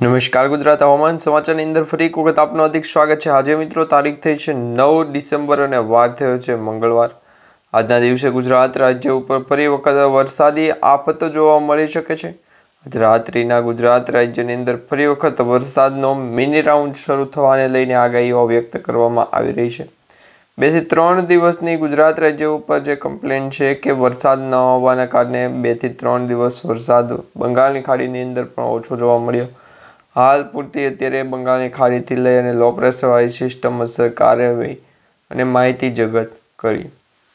નમસ્કાર, ગુજરાત હવામાન સમાચારની અંદર ફરી એક વખત આપનું અધિક સ્વાગત છે. આજે મિત્રો તારીખ થઈ છે નવ ડિસેમ્બર અને વાર થયો છે મંગળવાર. આજના દિવસે ગુજરાત રાજ્ય ઉપર ફરી વખત વરસાદી આફતો જોવા મળી શકે છે. આજ રાત્રિના ગુજરાત રાજ્યની અંદર ફરી વખત વરસાદનો મિની રાઉન્ડ શરૂ થવાને લઈને આગાહીઓ વ્યક્ત કરવામાં આવી રહી છે. બેથી ત્રણ દિવસની ગુજરાત રાજ્ય ઉપર જે કમ્પ્લેન છે કે વરસાદ ન હોવાના કારણે બેથી ત્રણ દિવસ વરસાદ બંગાળની ખાડીની અંદર પણ ઓછો જોવા મળ્યો. હાલ પૂરતી અત્યારે બંગાળની ખાડીથી લઈ અને લો પ્રેશરવાળી સિસ્ટમ અસર કાર્યવાહી અને માહિતી જગત કરી.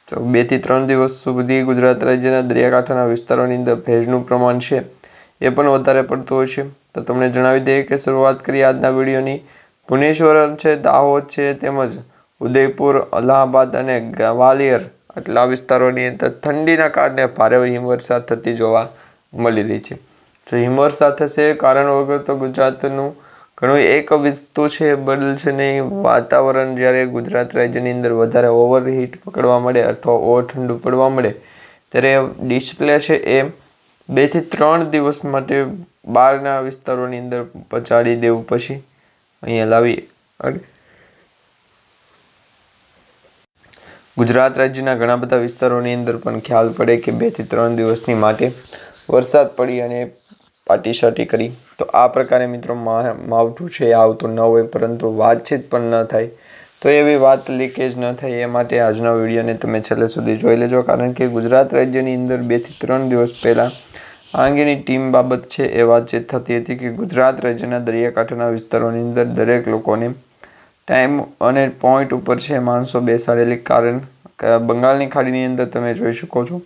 તો બેથી ત્રણ દિવસ સુધી ગુજરાત રાજ્યના દરિયાકાંઠાના વિસ્તારોની અંદર ભેજનું પ્રમાણ છે, એ પણ વધારે પડતું હોય છે. તો તમને જણાવી દઈએ કે શરૂઆત કરી આજના વિડીયોની. ભુવનેશ્વર છે, દાહોદ છે, તેમજ ઉદયપુર, અલ્હાબાદ અને ગ્વાલિયર આટલા વિસ્તારોની અંદર ઠંડીના કારણે ભારે હિમવર્ષા થતી જોવા મળી રહી છે. તો હિમવર્ષા થશે કારણ વગર તો ગુજરાતનું ઘણું એક વિસ્તુ છે બદલશે નહીં વાતાવરણ જ્યારે ગુજરાત રાજ્યની અંદર વધારે ઓવર હીટ પકડવા મળે અથવા ઓવર ઠંડુ પડવા મળે, ત્યારે ડિસ્પ્લે છે એ બેથી ત્રણ દિવસ માટે બહારના વિસ્તારોની અંદર પચાડી દેવું પછી અહીંયા લાવી અને ગુજરાત રાજ્યના ઘણા બધા વિસ્તારોની અંદર પણ ખ્યાલ પડે કે બેથી ત્રણ દિવસની માટે વરસાદ પડી અને પાટી શાટી કરી. તો આ પ્રકારે મિત્રો માવઠું છે એ આવતું ન હોય, પરંતુ વાતચીત પણ ન થાય. તો એવી વાત લીકેજ ન થાય, એ માટે આજના વિડીયોને તમે છેલ્લે સુધી જોઈ લેજો, કારણ કે ગુજરાત રાજ્યની અંદર બેથી ત્રણ દિવસ પહેલાં આ અંગેની ટીમ બાબત છે એ વાતચીત થતી હતી કે ગુજરાત રાજ્યના દરિયાકાંઠાના વિસ્તારોની અંદર દરેક લોકોને ટાઈમ અને પોઈન્ટ ઉપર છે, માણસો બેસાડેલી કારણ બંગાળની ખાડીની અંદર તમે જોઈ શકો છો.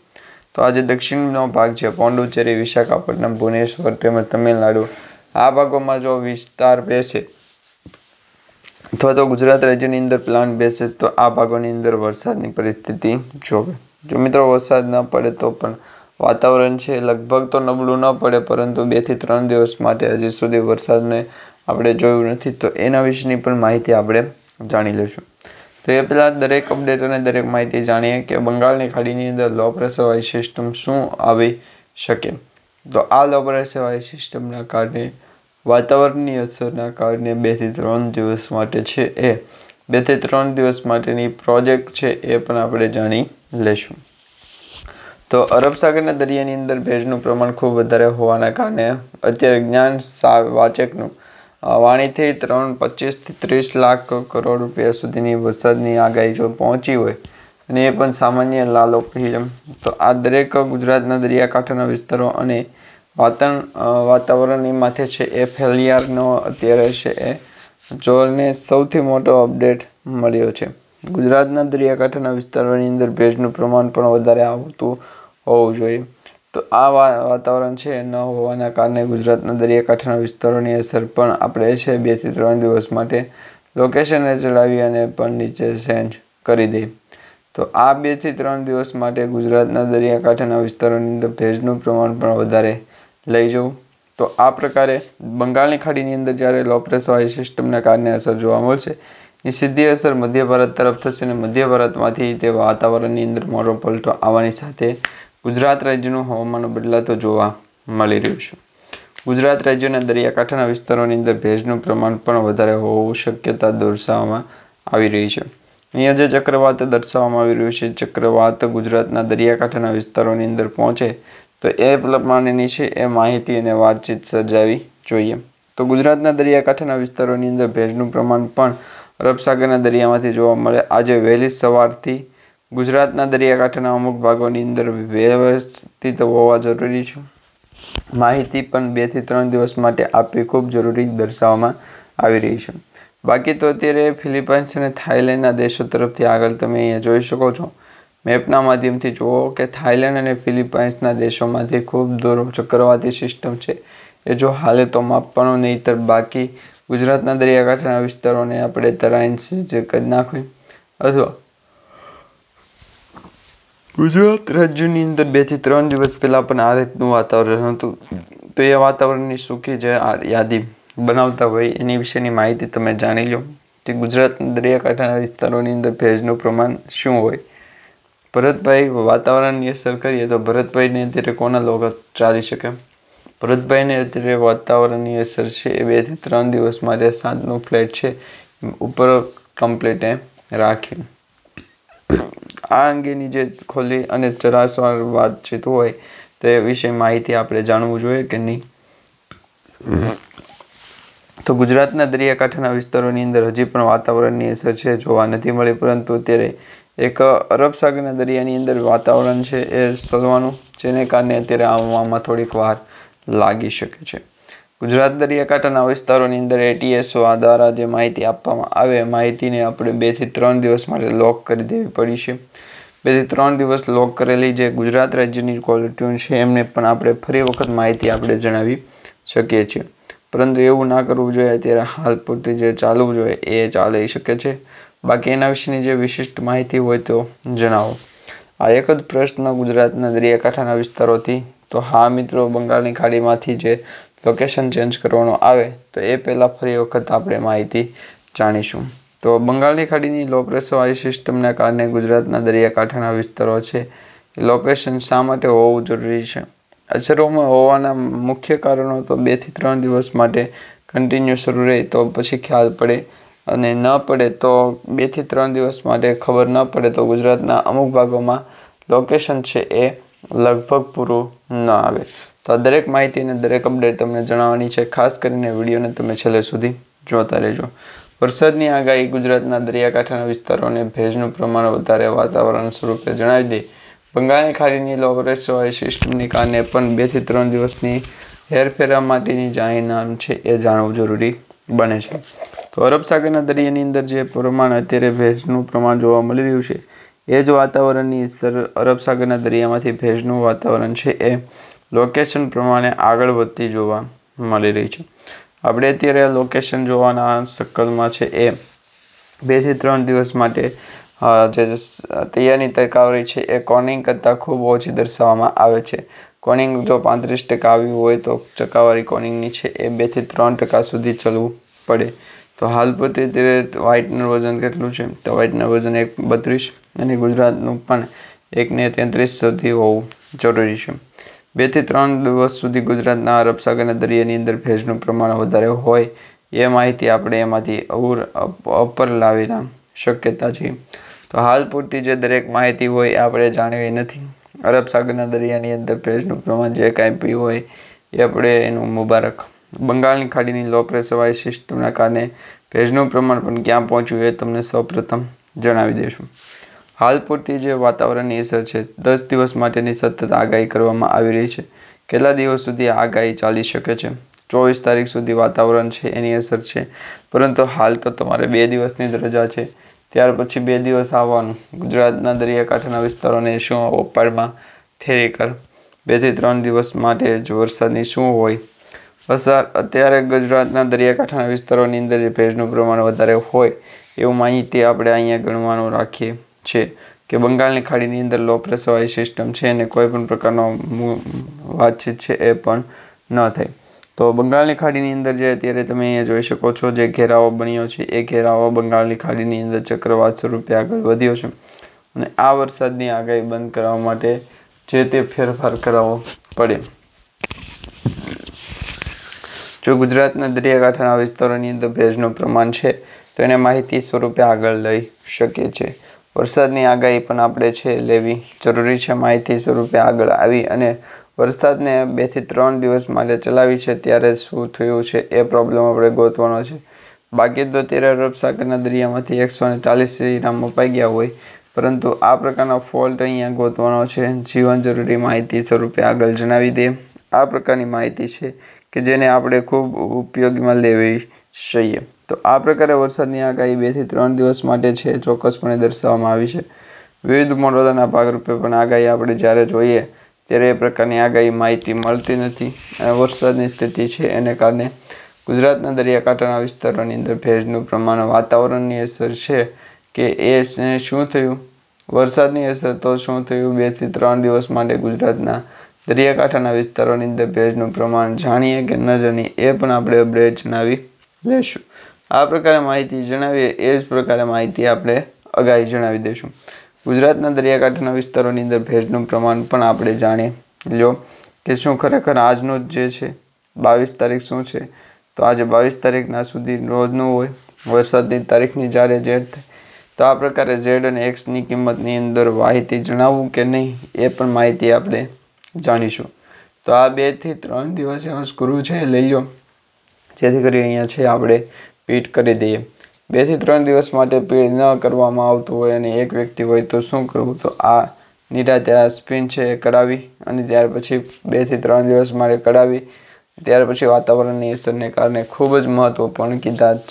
તો આજે દક્ષિણનો ભાગ છે પોંડુચેરી વિશાખાપટ્ટનમ, ભુવનેશ્વર તેમજ તમિલનાડુ. આ ભાગોમાં જો વિસ્તાર બેસે, અથવા તો ગુજરાત રાજ્યની અંદર પ્લાન બેસે, તો આ ભાગોની અંદર વરસાદની પરિસ્થિતિ જોવે. જો મિત્રો વરસાદ ન પડે તો પણ વાતાવરણ છે, લગભગ તો નબળું ન પડે, પરંતુ બેથી ત્રણ દિવસ માટે હજી સુધી વરસાદને આપણે જોયું નથી, તો એના વિશેની પણ માહિતી આપણે જાણી લઈશું. તો એ પહેલાં દરેક અપડેટ અને દરેક માહિતી જાણીએ કે બંગાળની ખાડીની અંદર લો પ્રેશરવાળી સિસ્ટમ શું આવી શકે. તો આ લો વાય સિસ્ટમના કારણે વાતાવરણની અસરના કારણે બેથી ત્રણ દિવસ માટે છે એ. બેથી ત્રણ દિવસ માટેની પ્રોજેક્ટ છે એ પણ આપણે જાણી લઈશું. તો અરબ સાગરના દરિયાની અંદર ભેજનું પ્રમાણ ખૂબ વધારે હોવાના કારણે અત્યારે જ્ઞાન વાચકનું વાણીથી ત્રણ પચીસથી ત્રીસ લાખ કરોડ રૂપિયા સુધીની વરસાદની આગાહી જો પહોંચી હોય, અને એ પણ સામાન્ય લાલો પહેલમ તો આ દરેક ગુજરાતના દરિયાકાંઠાના વિસ્તારો અને વાતાવરણ વાતાવરણની માથે છે એ ફેલિયારનો અત્યારે છે એ જોરને સૌથી મોટો અપડેટ મળ્યો છે. ગુજરાતના દરિયાકાંઠાના વિસ્તારોની અંદર ભેજનું પ્રમાણ પણ વધારે આવતું હોવું જોઈએ. તો આ વાતાવરણ છે, ન હોવાના કારણે ગુજરાતના દરિયાકાંઠાના વિસ્તારોની અસર પણ આપણે છે, બેથી ત્રણ દિવસ માટે લોકેશને ચડાવી અને પણ નીચે સેન્જ કરી દઈ. તો આ બેથી ત્રણ દિવસ માટે ગુજરાતના દરિયાકાંઠાના વિસ્તારોની અંદર ભેજનું પ્રમાણ પણ વધારે લઈ જવું. તો આ પ્રકારે બંગાળની ખાડીની અંદર જ્યારે લો પ્રેશરવાળી સિસ્ટમના કારણે અસર જોવા મળશે એ સીધી અસર મધ્ય ભારત તરફ થશે અને મધ્ય ભારતમાંથી તે વાતાવરણની અંદર મોટો પલટો આવવાની સાથે ગુજરાત રાજ્યનું હવામાન બદલાતો જોવા મળી રહ્યું છે. ગુજરાત રાજ્યના દરિયાકાંઠાના વિસ્તારોની અંદર ભેજનું પ્રમાણ પણ વધારે હોવું શક્યતા દર્શાવવામાં આવી રહી છે. અહીંયા જે ચક્રવાત દર્શાવવામાં આવી રહ્યું છે, ચક્રવાત ગુજરાતના દરિયાકાંઠાના વિસ્તારોની અંદર પહોંચે તો એ પ્રમાણેની છે એ માહિતી અને વાતચીત સર્જાવી જોઈએ. તો ગુજરાતના દરિયાકાંઠાના વિસ્તારોની અંદર ભેજનું પ્રમાણ પણ અરબસાગરના દરિયામાંથી જોવા મળે. આજે વહેલી સવારથી ગુજરાતના દરિયાકાંઠાના અમુક ભાગોની અંદર વ્યવસ્થિત હોવા જરૂરી છે. માહિતી પણ બેથી ત્રણ દિવસ માટે આપવી ખૂબ જરૂરી દર્શાવવામાં આવી રહી છે. બાકી તો અત્યારે ફિલિપાઇન્સ અને થાઈલેન્ડના દેશો તરફથી આગળ તમે અહીંયા જોઈ શકો છો. મેપના માધ્યમથી જુઓ કે થાઈલેન્ડ અને ફિલિપાઇન્સના દેશોમાંથી ખૂબ દૂર ચક્રવાતી સિસ્ટમ છે એ જો હાલે તો માપવાનું નહીંતર બાકી ગુજરાતના દરિયાકાંઠાના વિસ્તારોને આપણે તરાઈન કરી નાખવી. અથવા ગુજરાત રાજ્યની અંદર બેથી ત્રણ દિવસ પહેલાં પણ આ રીતનું વાતાવરણ હતું તો એ વાતાવરણની સુખી જે યાદી બનાવતા હોય એની વિશેની માહિતી તમે જાણી લો કે ગુજરાતના દરિયાકાંઠાના વિસ્તારોની અંદર ભેજનું પ્રમાણ શું હોય ભરતભાઈ વાતાવરણની અસર કરીએ તો ભરતભાઈને અત્યારે કોના લોકો ચાલી શકે ભરતભાઈને અત્યારે વાતાવરણની અસર છે એ બેથી ત્રણ દિવસ માટે સાંજનું ફ્લેટ છે ઉપર કમ્પ્લીટ રાખી આ અંગેની જે ખોલી અને જરાસવાર વાતચીત હોય તે વિશે માહિતી આપણે જાણવું જોઈએ કે નહીં. તો ગુજરાતના દરિયાકાંઠાના વિસ્તારોની અંદર હજી પણ વાતાવરણની અસર છે, જોવા નથી મળી, પરંતુ અત્યારે એક અરબ સાગરના દરિયાની અંદર વાતાવરણ છે એ સલવાનું, જેને કારણે અત્યારે આવવામાં થોડીક વાર લાગી શકે છે. ગુજરાત દરિયાકાંઠાના વિસ્તારોની અંદર એટીએસઓ દ્વારા જે માહિતી આપવામાં આવે માહિતીને આપણે બેથી ત્રણ દિવસ માટે લોક કરી દેવી પડી છે. બેથી ત્રણ દિવસ લોક કરેલી જે ગુજરાત રાજ્યની કોલર ટ્યુન છે, એમને પણ આપણે ફરી વખત માહિતી આપણે જણાવી શકીએ છીએ. પરંતુ એવું ના કરવું જોઈએ, અત્યારે હાલ પૂરતી જે ચાલવું જોઈએ, એ ચાલી શકે છે. બાકી એના વિશેની જે વિશિષ્ટ માહિતી હોય તો જણાવો. આ એક જ પ્રશ્ન ગુજરાતના દરિયાકાંઠાના વિસ્તારોથી. તો હા મિત્રો, બંગાળની ખાડીમાંથી જે લોકેશન ચેન્જ કરવાનો આવે, તો એ પહેલાં ફરી વખત આપણે માહિતી જાણીશું. તો બંગાળની ખાડીની લો પ્રેશર સિસ્ટમના કારણે ગુજરાતના દરિયાકાંઠાના વિસ્તારો છે. લોકેશન શા માટે હોવું જરૂરી છે? અસરોમાં હોવાના મુખ્ય કારણો તો બેથી ત્રણ દિવસ માટે કન્ટિન્યુ શરૂ રહે તો પછી ખ્યાલ પડે. અને ન પડે તો બેથી ત્રણ દિવસ માટે ખબર ન પડે તો ગુજરાતના અમુક ભાગોમાં લોકેશન છે એ લગભગ પૂરું ન આવે. તો આ દરેક માહિતી અને દરેક અપડેટ તમને જણાવવાની છે. ખાસ કરીને વિડીયોને તમે છેલ્લે સુધી જોતા રહેજો. વરસાદની આગાહી ગુજરાતના દરિયાકાંઠાના વિસ્તારોને ભેજનું પ્રમાણ વધારે વાતાવરણ સ્વરૂપે જણાવી દે. બંગાળની ખાડીની લો પ્રેશર સિસ્ટમની કારણે પણ બેથી ત્રણ દિવસની હેરફેરા માટેની જાહેરનામ છે એ જાણવું જરૂરી બને છે. તો અરબ સાગરના દરિયાની અંદર જે પ્રમાણ અત્યારે ભેજનું પ્રમાણ જોવા મળી રહ્યું છે, એ જ વાતાવરણની અરબ સાગરના દરિયામાંથી ભેજનું વાતાવરણ છે એ લોકેશન પ્રમાણે આગળ વધતી જોવા મળી રહી છે. આપણે અત્યારે લોકેશન જોવાના સર્કલમાં છે એ બેથી ત્રણ દિવસ માટે જે તૈયારની ટકાવારી છે એ કોનિંગ કરતાં ખૂબ ઓછી દર્શાવવામાં આવે છે. કોનિંગ જો પાંત્રીસ ટકા આવ્યું હોય તો ટકાવારી કોનિંગની છે એ બેથી ત્રણ ટકા સુધી ચલવું પડે. તો હાલ પૂરતી રીતે વ્હાઇટનર વજન કેટલું છે? તો વ્હાઇટનર વજન એક બત્રીસ અને ગુજરાતનું પણ એકને તેત્રીસ સુધી હોવું જરૂરી છે. બેથી ત્રણ દિવસ સુધી ગુજરાતના અરબ સાગરના દરિયાની અંદર ભેજનું પ્રમાણ વધારે હોય એ માહિતી આપણે એમાંથી અવર અપર લાવીના શક્યતા છે. તો હાલ પૂરતી જે દરેક માહિતી હોય એ આપણે જાણવી નથી. અરબ સાગરના દરિયાની અંદર ભેજનું પ્રમાણ જે કાંઈ પી હોય એ આપણે એનું મુબારક. બંગાળની ખાડીની લો પ્રેશર સિસ્ટમના કારણે ભેજનું પ્રમાણ પણ ક્યાં પહોંચ્યું એ તમને સૌપ્રથમ જણાવી દઈશું. હાલ પૂરતી જે વાતાવરણની અસર છે, દસ દિવસ માટેની સતત આગાહી કરવામાં આવી રહી છે. કેટલા દિવસ સુધી આગાહી ચાલી શકે છે? ચોવીસ તારીખ સુધી વાતાવરણ છે, એની અસર છે. પરંતુ હાલ તો તમારે બે દિવસની જ રજા છે. ત્યાર પછી બે દિવસ આવવાનું. ગુજરાતના દરિયાકાંઠાના વિસ્તારોને શું ઓપાડમાં થેરેકર બેથી ત્રણ દિવસ માટે જ વરસાદની શું હોય? વરસાદ અત્યારે ગુજરાતના દરિયાકાંઠાના વિસ્તારોની અંદર જે ભેજનું પ્રમાણ વધારે હોય, એવું માહિતી આપણે અહીંયા ગણવાનું રાખીએ. છીએ કે બંગાળની ખાડીની અંદર લો પ્રેશરવાળી સિસ્ટમ છે અને કોઈ પણ પ્રકારનો વાતચીત છે એ પણ ન થાય. તો બંગાળની ખાડીની અંદર જે અત્યારે તમે અહીંયા જોઈ શકો છો, જે ઘેરાવો બન્યો છે, એ ઘેરાવો બંગાળની ખાડીની અંદર ચક્રવાત સ્વરૂપે આગળ વધ્યો છે. અને આ વરસાદની આગાહી બંધ કરવા માટે જે તે ફેરફાર કરાવવો પડે. જો ગુજરાતના દરિયાકાંઠાના વિસ્તારોની અંદર ભેજનું પ્રમાણ છે, તો એને માહિતી સ્વરૂપે આગળ લઈ શકે છીએ વરસાદની આગાહી પણ આપણે છે લેવી. જરૂરી છે માહિતી સ્વરૂપે આગળ આવી અને વરસાદને બેથી ત્રણ દિવસ માટે ચલાવી છે ત્યારે શું થયું છે એ પ્રોબ્લેમ આપણે ગોતવાનો છે. બાકી તો તેર અરબ સાગરના દરિયામાંથી એકસો ને ચાલીસ શ્રીરામ અપાઈ ગયા હોય, પરંતુ આ પ્રકારનો ફોલ્ટ અહીંયા ગોતવાનો છે. જીવન જરૂરી માહિતી સ્વરૂપે આગળ જણાવી દે. આ પ્રકારની માહિતી છે કે જેને આપણે ખૂબ ઉપયોગીમાં લેવી શકીએ તો આ પ્રકારે વરસાદની આગાહી બેથી ત્રણ દિવસ માટે છે, ચોક્કસપણે દર્શાવવામાં આવી છે. વિવિધ મોડલોના ભાગરૂપે પણ આગાહી આપણે જ્યારે જોઈએ, ત્યારે એ પ્રકારની આગાહી માહિતી મળતી નથી. અને વરસાદની સ્થિતિ છે, એને કારણે ગુજરાતના દરિયાકાંઠાના વિસ્તારોની અંદર ભેજનું પ્રમાણ વાતાવરણની અસર છે કે એ શું થયું? વરસાદની અસર તો શું થયું? બેથી ત્રણ દિવસ માટે ગુજરાતના દરિયાકાંઠાના વિસ્તારોની અંદર ભેજનું પ્રમાણ જાણીએ કે ન જાણીએ, એ પણ આપણે અપડેટ જણાવી લેશું. આ પ્રકારે માહિતી જણાવીએ, એ જ પ્રકારે માહિતી આપણે અગાઈ જણાવી દઈશું. ગુજરાતના દરિયાકાંઠાના વિસ્તારોની અંદર ભેજનું પ્રમાણ પણ આપણે જાણી લો કે શું ખરેખર આજનું જે છે, બાવીસ તારીખ શું છે? તો આજે બાવીસ તારીખના સુધી રોજનું હોય, વરસાદની તારીખની જ્યારે ઝેડ થાય, તો આ પ્રકારે ઝેડ અને એક્સની કિંમતની અંદર માહિતી જણાવવું કે નહીં, એ પણ માહિતી આપણે જાણીશું. તો આ બેથી ત્રણ દિવસ એવા સ્ક્રૂ છે, લઈ લો જેથી કરી અહીંયા છે આપણે પીટ કરી દઈએ. બેથી ત્રણ દિવસ માટે પીડ ન કરવામાં આવતું હોય અને એક વ્યક્તિ હોય તો શું કરવું? તો આ નિરાતે આ સ્પિન છે એ કરાવી અને ત્યાર પછી બેથી ત્રણ દિવસ માટે કરાવી ત્યાર પછી વાતાવરણની અસરને કારણે ખૂબ જ મહત્ત્વપૂર્ણ કીધા